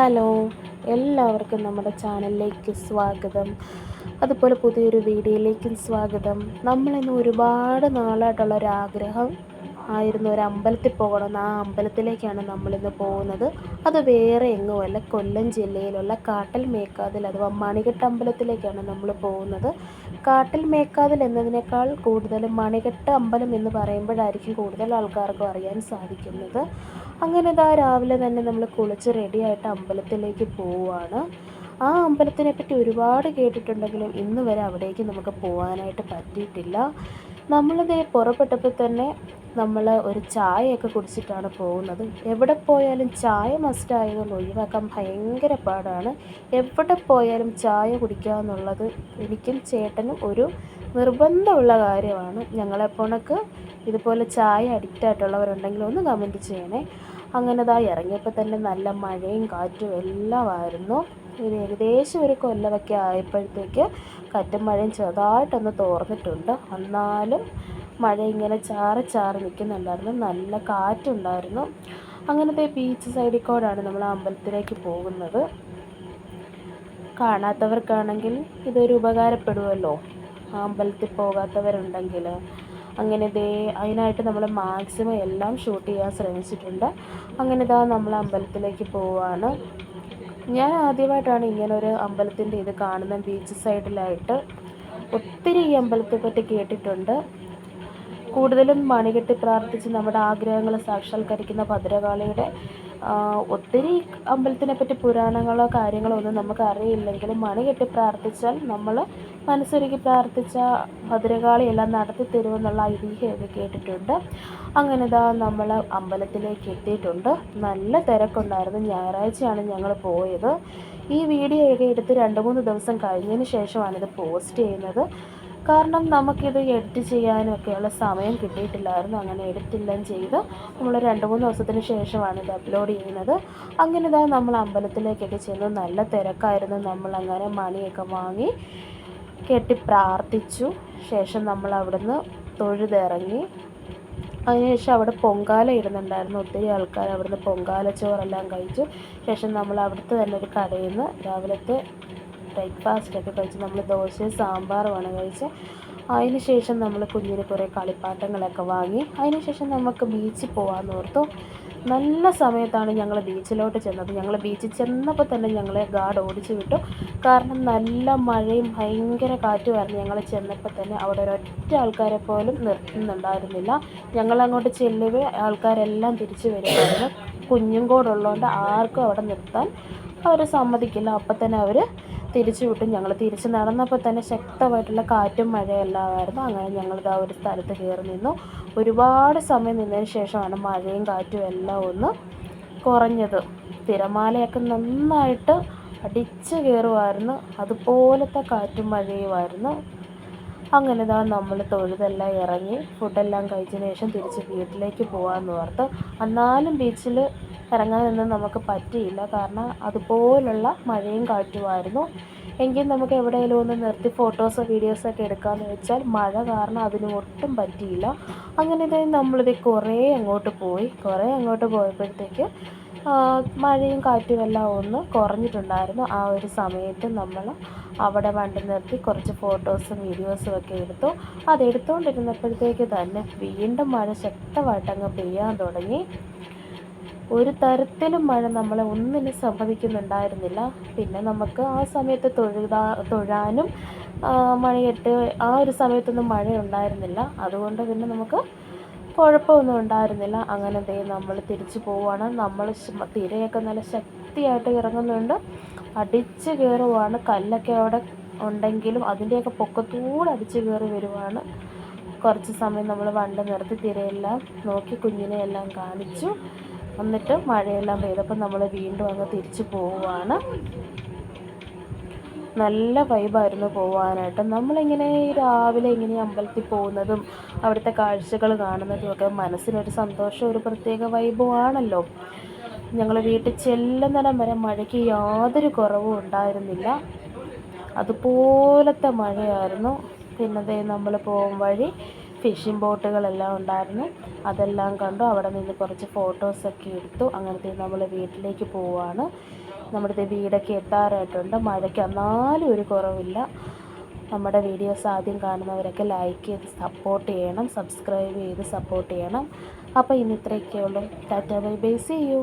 Hello എല്ലാവർക്കും നമ്മുടെ ചാനലിലേക്ക് സ്വാഗതം. അതുപോലെ പുതിയൊരു വീഡിയോയിലേക്കും സ്വാഗതം. നമ്മളിന്ന് ഒരുപാട് നാളായിട്ടുള്ള ഒരു ആഗ്രഹം ആയിരുന്നു ഒരു അമ്പലത്തിൽ പോകണമെന്ന് ആ അമ്പലത്തിലേക്കാണ് നമ്മളിന്ന് പോകുന്നത്. അത് വേറെ എങ്ങുമല്ല കൊല്ലം ജില്ലയിലുള്ള കാട്ടൽ മേക്കാതിൽ അഥവാ മണികെട്ട് അമ്പലത്തിലേക്കാണ് നമ്മൾ പോകുന്നത്. കാട്ടൽ മേക്കാതിൽ എന്നതിനേക്കാൾ കൂടുതൽ മണികെട്ട് അമ്പലം എന്ന് പറയുമ്പോഴായിരിക്കും കൂടുതൽ ആൾക്കാർക്കും അറിയാൻ സാധിക്കുന്നത്. അങ്ങനെ ഇതാ രാവിലെ തന്നെ നമ്മൾ കുളിച്ച് റെഡിയായിട്ട് അമ്പലത്തിലേക്ക് പോവുകയാണ് ആ അമ്പലത്തിനെ പറ്റി ഒരുപാട് കേട്ടിട്ടുണ്ടെങ്കിലും ഇന്ന് വരെ അവിടേക്ക് നമുക്ക് പോകാനായിട്ട് പറ്റിയിട്ടില്ല. നമ്മളിത് പുറപ്പെട്ടപ്പോൾ തന്നെ നമ്മൾ ഒരു ചായയൊക്കെ കുടിച്ചിട്ടാണ് പോകുന്നത്. എവിടെ പോയാലും ചായ മസ്റ്റ് ആയതുകൊണ്ട് ഒഴിവാക്കാൻ ഭയങ്കര പാടാണ്. എവിടെ പോയാലും ചായ കുടിക്കുക എന്നുള്ളത് എനിക്കും ചേട്ടനും ഒരു നിർബന്ധമുള്ള കാര്യമാണ്. ഞങ്ങളെപ്പോണക്ക് ഇതുപോലെ ചായ അഡിക്റ്റ് ആയിട്ടുള്ളവരുണ്ടെങ്കിൽ ഒന്ന് കമന്റ് ചെയ്യണേ. അങ്ങനെ ഇതാ ഇറങ്ങിയപ്പോൾ തന്നെ നല്ല മഴയും കാറ്റും എല്ലാമായിരുന്നു. ഇത് ഏകദേശം ഒരു കൊല്ലമൊക്കെ ആയപ്പോഴത്തേക്ക് കാറ്റും മഴയും ചെറുതായിട്ടൊന്ന് തോർന്നിട്ടുണ്ട്. എന്നാലും മഴ ഇങ്ങനെ ചാറി ചാറി നിൽക്കുന്നുണ്ടായിരുന്നു. നല്ല കാറ്റുണ്ടായിരുന്നു. അങ്ങനത്തെ ബീച്ച് സൈഡിൽ കൂടാണ് നമ്മൾ അമ്പലത്തിലേക്ക് പോകുന്നത്. കാണാത്തവർക്കാണെങ്കിൽ ഇതൊരു ഉപകാരപ്പെടുമല്ലോ അമ്പലത്തിൽ പോകാത്തവരുണ്ടെങ്കിൽ അങ്ങനെ ദേ അതിനായിട്ട് നമ്മൾ മാക്സിമം എല്ലാം ഷൂട്ട് ചെയ്യാൻ ശ്രമിച്ചിട്ടുണ്ട്. അങ്ങനെ ഇതാ നമ്മൾ അമ്പലത്തിലേക്ക് പോവുകയാണ് ഞാൻ ആദ്യമായിട്ടാണ് ഇങ്ങനെ ഒരു അമ്പലത്തിന്റെ ഇത് കാണുന്നത് ബീച്ച് സൈഡിലായിട്ട് ഒത്തിരി ഈ അമ്പലത്തെ പറ്റി കേട്ടിട്ടുണ്ട്. കൂടുതലും മണികെട്ടി പ്രാർത്ഥിച്ച് നമ്മുടെ ആഗ്രഹങ്ങൾ സാക്ഷാത്കരിക്കുന്ന ഭദ്രകാളിയുടെ ഒത്തിരി അമ്പലത്തിനെ പറ്റി പുരാണങ്ങളോ കാര്യങ്ങളോ ഒന്നും നമുക്ക് അറിയില്ലെങ്കിലും മണികെട്ടി പ്രാർത്ഥിച്ചാൽ നമ്മൾ മനസ്സൊരുക്കി പ്രാർത്ഥിച്ച ഭദ്രകാളിയെല്ലാം നടത്തി തരുമെന്നുള്ള ഐതിഹ്യമൊക്കെ കേട്ടിട്ടുണ്ട്. അങ്ങനെ ഇതാ നമ്മൾ അമ്പലത്തിലേക്ക് എത്തിയിട്ടുണ്ട്. നല്ല തിരക്കുണ്ടായിരുന്നു. ഞായറാഴ്ചയാണ് ഞങ്ങൾ പോയത്. ഈ വീഡിയോ ഒക്കെ എടുത്ത് രണ്ട് മൂന്ന് ദിവസം കഴിഞ്ഞതിന് ശേഷമാണ് ഇത് പോസ്റ്റ് ചെയ്യുന്നത്. കാരണം നമുക്കിത് എഡിറ്റ് ചെയ്യാനൊക്കെയുള്ള സമയം കിട്ടിയിട്ടില്ലായിരുന്നു. അങ്ങനെ എഡിറ്റെല്ലാം ചെയ്ത് നമ്മൾ രണ്ട് മൂന്ന് ദിവസത്തിന് ശേഷമാണ് ഇത് അപ്ലോഡ് ചെയ്യുന്നത്. അങ്ങനെ ഇതാ നമ്മൾ അമ്പലത്തിലേക്കൊക്കെ ചെന്നു നല്ല തിരക്കായിരുന്നു. നമ്മൾ അങ്ങനെ മണിയൊക്കെ വാങ്ങി കെട്ടി പ്രാർത്ഥിച്ചു. ശേഷം നമ്മൾ അവിടുന്ന് തൊഴുതിറങ്ങി. അതിനുശേഷം അവിടെ പൊങ്കാല ഇടുന്നുണ്ടായിരുന്നു. ഒത്തിരി ആൾക്കാർ അവിടുന്ന് പൊങ്കാല ചോറെല്ലാം കഴിച്ചു. ശേഷം നമ്മൾ അവിടുത്തെ തന്നെ ഒരു കടയിൽ നിന്ന് രാവിലത്തെ ബ്രേക്ക്ഫാസ്റ്റൊക്കെ കഴിച്ച് നമ്മൾ ദോശയും സാമ്പാറുമാണ് കഴിച്ചത്. അതിന് ശേഷം നമ്മൾ കുഞ്ഞിന് കുറേ കളിപ്പാട്ടങ്ങളൊക്കെ വാങ്ങി. അതിനുശേഷം നമുക്ക് ബീച്ചിൽ പോകാമെന്ന് ഓർത്തു. നല്ല സമയത്താണ് ഞങ്ങൾ ബീച്ചിലോട്ട് ചെന്നത്. ഞങ്ങൾ ബീച്ചിൽ ചെന്നപ്പോൾ തന്നെ ഞങ്ങളെ ഗാർഡ് ഓടിച്ചു വിട്ടു. കാരണം നല്ല മഴയും ഭയങ്കര കാറ്റുമായിരുന്നു ഞങ്ങൾ ചെന്നപ്പോൾ തന്നെ. അവിടെ ഒരൊറ്റ ആൾക്കാരെ പോലും നിർത്തുന്നുണ്ടായിരുന്നില്ല ഞങ്ങൾ അങ്ങോട്ട് ചെല്ലുവേ ആൾക്കാരെല്ലാം തിരിച്ചു വരുമായിരുന്നു കുഞ്ഞും കൂടെ ഉള്ളതുകൊണ്ട് ആർക്കും അവിടെ നിർത്താൻ അവർ സമ്മതിക്കില്ല. അപ്പം തന്നെ അവർ തിരിച്ചു വിട്ടു. ഞങ്ങൾ തിരിച്ച് നടന്നപ്പോൾ തന്നെ ശക്തമായിട്ടുള്ള കാറ്റും മഴയെല്ലാമായിരുന്നു അങ്ങനെ ഞങ്ങൾ ആ ഒരു സ്ഥലത്ത് കയറി നിന്നു. ഒരുപാട് സമയം നിന്നതിന് ശേഷമാണ് മഴയും കാറ്റും എല്ലാം ഒന്ന് കുറഞ്ഞത്. തിരമാലയൊക്കെ നന്നായിട്ട് അടിച്ചു കയറുമായിരുന്നു. അതുപോലത്തെ കാറ്റും മഴയുമായിരുന്നു. അങ്ങനെ ഇതാ നമ്മൾ തൊഴുതെല്ലാം ഇറങ്ങി ഫുഡെല്ലാം കഴിച്ചതിന് ശേഷം തിരിച്ച് വീട്ടിലേക്ക് പോകാമെന്ന് ഓർത്ത് എന്നാലും ബീച്ചിൽ ഇറങ്ങാനൊന്നും നമുക്ക് പറ്റിയില്ല. കാരണം അതുപോലുള്ള മഴയും കാറ്റുമായിരുന്നു. എങ്കിൽ നമുക്ക് എവിടെയെങ്കിലും ഒന്ന് നിർത്തി ഫോട്ടോസോ വീഡിയോസൊക്കെ എടുക്കാമെന്ന് വെച്ചാൽ മഴ കാരണം അതിന് ഒട്ടും പറ്റിയില്ല. അങ്ങനെ തന്നെ നമ്മളിത് കുറേ അങ്ങോട്ട് പോയി. കുറേ അങ്ങോട്ട് പോയപ്പോഴത്തേക്ക് മഴയും കാറ്റും എല്ലാം ഒന്ന് കുറഞ്ഞിട്ടുണ്ടായിരുന്നു. ആ ഒരു സമയത്ത് നമ്മൾ അവിടെ വണ്ടി നിർത്തി കുറച്ച് ഫോട്ടോസും വീഡിയോസും ഒക്കെ എടുത്തു. അതെടുത്തുകൊണ്ടിരുന്നപ്പോഴത്തേക്ക് തന്നെ വീണ്ടും മഴ ശക്തമായിട്ട് അങ്ങ് പെയ്യാൻ തുടങ്ങി. ഒരു തരത്തിലും മഴ നമ്മളെ ഒന്നിനും സമ്മതിക്കുന്നുണ്ടായിരുന്നില്ല. പിന്നെ നമുക്ക് ആ സമയത്ത് തൊഴുതാ തൊഴാനും മണിയെട്ട് ആ ഒരു സമയത്തൊന്നും മഴ ഉണ്ടായിരുന്നില്ല അതുകൊണ്ട് പിന്നെ നമുക്ക് കുഴപ്പമൊന്നും ഉണ്ടായിരുന്നില്ല. അങ്ങനെ ദേ നമ്മൾ തിരിച്ചു പോവുകയാണ് നമ്മൾ തിരയൊക്കെ നല്ല ശക്തിയായിട്ട് ഇറങ്ങുന്നുണ്ട്. അടിച്ച് കയറുവാണ്. കല്ലൊക്കെ അവിടെ ഉണ്ടെങ്കിലും അതിന്റെയൊക്കെ പൊക്കത്തൂടെ അടിച്ച് കയറി വരുവാണ്. കുറച്ച് സമയം നമ്മൾ വണ്ടി നിർത്തി തിരയെല്ലാം നോക്കി കുഞ്ഞിനെ എല്ലാം കാണിച്ചു. എന്നിട്ട് മഴയെല്ലാം പെയ്തപ്പോൾ നമ്മൾ വീണ്ടും അങ്ങ് തിരിച്ചു പോവുകയാണ്. നല്ല വൈബായിരുന്നു പോവാനായിട്ട്. നമ്മളിങ്ങനെ രാവിലെ ഇങ്ങനെ അമ്പലത്തിൽ പോകുന്നതും അവിടുത്തെ കാഴ്ചകൾ കാണുന്നതും ഒക്കെ മനസ്സിനൊരു സന്തോഷം ഒരു പ്രത്യേക വൈബും ആണല്ലോ. ഞങ്ങൾ വീട്ടിൽ ചെല്ലുന്നിടം വരെ മഴയ്ക്ക് യാതൊരു കുറവും ഉണ്ടായിരുന്നില്ല. അതുപോലത്തെ മഴയായിരുന്നു. പിന്നെ നമ്മൾ പോകും വഴി ഫിഷിംഗ് ബോട്ടുകളെല്ലാം ഉണ്ടായിരുന്നു. അതെല്ലാം കണ്ടു. അവിടെ നിന്ന് കുറച്ച് ഫോട്ടോസൊക്കെ എടുത്തു. അങ്ങനത്തെ നമ്മൾ വീട്ടിലേക്ക് പോവാണ്. നമ്മുടെ വീടൊക്കെ എത്താറായിട്ടുണ്ട്. മഴയ്ക്ക് എന്നാലും ഒരു കുറവില്ല. നമ്മുടെ വീഡിയോസ് ആദ്യം കാണുന്നവരൊക്കെ ലൈക്ക് ചെയ്ത് സപ്പോർട്ട് ചെയ്യണം. സബ്സ്ക്രൈബ് ചെയ്ത് സപ്പോർട്ട് ചെയ്യണം. അപ്പോൾ ഇന്ന് ഇത്രയൊക്കെ ഉള്ളൂ. Tata bye bye see you